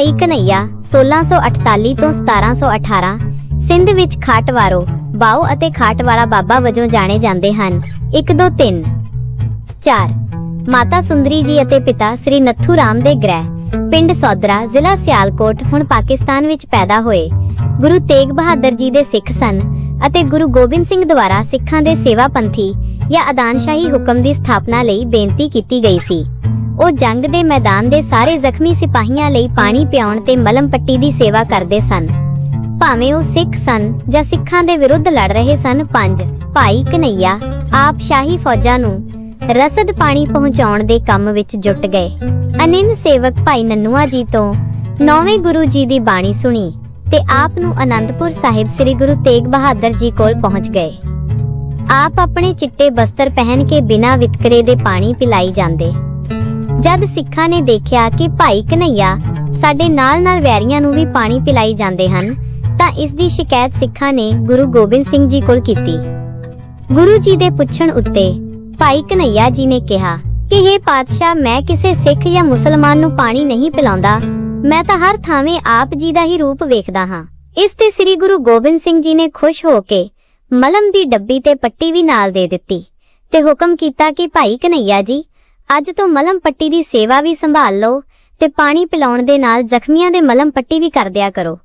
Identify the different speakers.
Speaker 1: ਭਾਈ ਕਨਈਆ 1648 ਤੋਂ 1718 ਸਿੰਧ ਵਿੱਚ ਖਾਟਵਾਰੋ ਬਾਉ ਅਤੇ ਖਾਟ ਬਾਬਾ ਵਜੋਂ ਜਾਣੇ ਜਾਂਦੇ ਹਨ। 1 2 3 4 ਮਾਤਾ ਸੁੰਦਰੀ ਜੀ ਅਤੇ ਪਿਤਾ ਸ੍ਰੀ ਨੱਥੂ ਰਾਮ ਦੇ ਗ੍ਰਹਿ, ਪਿੰਡ ਸੌਦਰਾ, ਜ਼ਿਲ੍ਹਾ ਸਿਆਲਕੋਟ, ਹੁਣ ਪਾਕਿਸਤਾਨ ਵਿੱਚ ਪੈਦਾ ਹੋਏ। ਗੁਰੂ ਤੇਗ ਬਹਾਦਰ ਜੀ ਦੇ ਸਿੱਖ ਸਨ ਅਤੇ ਗੁਰੂ ਗੋਬਿੰਦ ਸਿੰਘ ਦੁਆਰਾ ਸਿੱਖਾਂ ਦੇ ਸੇਵਾ ਪੰਥੀ ਜਾਂ ਅਦਾਨਸ਼ਾਹੀ ਹੁਕਮ ਦੀ ਸਥਾਪਨਾ ਲਈ ਬੇਨਤੀ ਕੀਤੀ ਗਈ ਸੀ। ਉਹ ਜੰਗ ਦੇ ਮੈਦਾਨ ਦੇ ਸਾਰੇ ਜ਼ਖਮੀ ਸਿਪਾਹੀਆਂ ਲਈ ਪਾਣੀ ਪਿਆਉਣ ਤੇ ਮਲਮ ਪੱਟੀ ਦੀ ਸੇਵਾ ਕਰਦੇ ਸਨ। ਭਾਵੇਂ ਉਹ ਸਿੱਖ ਸਨ ਜਾਂ ਸਿੱਖਾਂ ਦੇ ਵਿਰੁੱਧ ਲੜ ਰਹੇ ਸਨ, ਪੰਜ, ਭਾਈ ਕਨਈਆ, ਆਪ ਸ਼ਾਹੀ ਫੌਜਾਂ ਨੂੰ ਰਸਦ ਪਾਣੀ ਪਹੁੰਚਾਉਣ ਦੇ ਕੰਮ ਵਿੱਚ ਜੁਟ ਗਏ। ਅਨਿੰਨ ਸੇਵਕ ਭਾਈ ਨੰਨੂਆ ਜੀ ਤੋਂ ਨੌਵੇਂ ਗੁਰੂ ਜੀ ਦੀ ਬਾਣੀ ਸੁਣੀ ਤੇ ਆਪ ਨੂੰ ਅਨੰਦਪੁਰ ਸਾਹਿਬ ਸ੍ਰੀ ਗੁਰੂ ਤੇਗ ਬਹਾਦਰ ਜੀ ਕੋਲ ਪਹੁੰਚ ਗਏ। ਆਪ ਆਪਣੇ ਚਿੱਟੇ ਬਸਤਰ ਪਹਿਨ ਕੇ ਬਿਨਾਂ ਵਿਤਕਰੇ ਦੇ ਪਾਣੀ ਪਿਲਾਈ ਜਾਂਦੇ। ਜਦ ਸਿੱਖਾਂ ਨੇ ਦੇਖਿਆ ਕਿ ਭਾਈ ਕਨਈਆ ਸਾਡੇ ਨਾਲ-ਨਾਲ ਵੈਰੀਆਂ ਨੂੰ ਵੀ ਪਾਣੀ ਪਿਲਾਈ ਜਾਂਦੇ ਹਨ, ਤਾਂ ਇਸ ਦੀ ਸ਼ਿਕਾਇਤ ਸਿੱਖਾਂ ਨੇ ਗੁਰੂ ਗੋਬਿੰਦ ਸਿੰਘ ਜੀ ਕੋਲ ਕੀਤੀ। ਗੁਰੂ ਜੀ ਦੇ ਪੁੱਛਣ ਉੱਤੇ ਭਾਈ ਕਨਈਆ ਜੀ ਨੇ ਕਿਹਾ ਕਿ ਇਹ ਪਾਤਸ਼ਾਹ, ਮੈਂ ਕਿਸੇ ਸਿੱਖ ਜਾਂ ਮੁਸਲਮਾਨ ਨੂੰ ਪਾਣੀ ਨਹੀਂ ਪਿਲਾਉਂਦਾ। ਮੈਂ ਤਾਂ ਹਰ ਥਾਵੇਂ ਆਪ ਜੀ ਦਾ ਹੀ ਰੂਪ ਵੇਖਦਾ ਹਾਂ। ਇਸ ਤੇ ਸ੍ਰੀ ਗੁਰੂ ਗੋਬਿੰਦ ਸਿੰਘ ਜੀ ਨੇ ਖੁਸ਼ ਹੋ ਕੇ ਮਲਮ ਦੀ ਡੱਬੀ ਤੇ ਪੱਟੀ ਵੀ ਨਾਲ ਦੇ ਦਿੱਤੀ ਤੇ ਹੁਕਮ ਕੀਤਾ ਕਿ ਭਾਈ ਕਨਈਆ ਜੀ ਅੱਜ ਤੋਂ ਮਲਮ ਪੱਟੀ ਦੀ ਸੇਵਾ ਵੀ ਸੰਭਾਲ ਲਓ ਤੇ ਪਾਣੀ ਪਿਲਾਉਣ ਦੇ ਨਾਲ ਜ਼ਖਮੀਆਂ ਦੇ ਮਲਮ ਪੱਟੀ ਵੀ ਕਰ ਦਿਆ ਕਰੋ।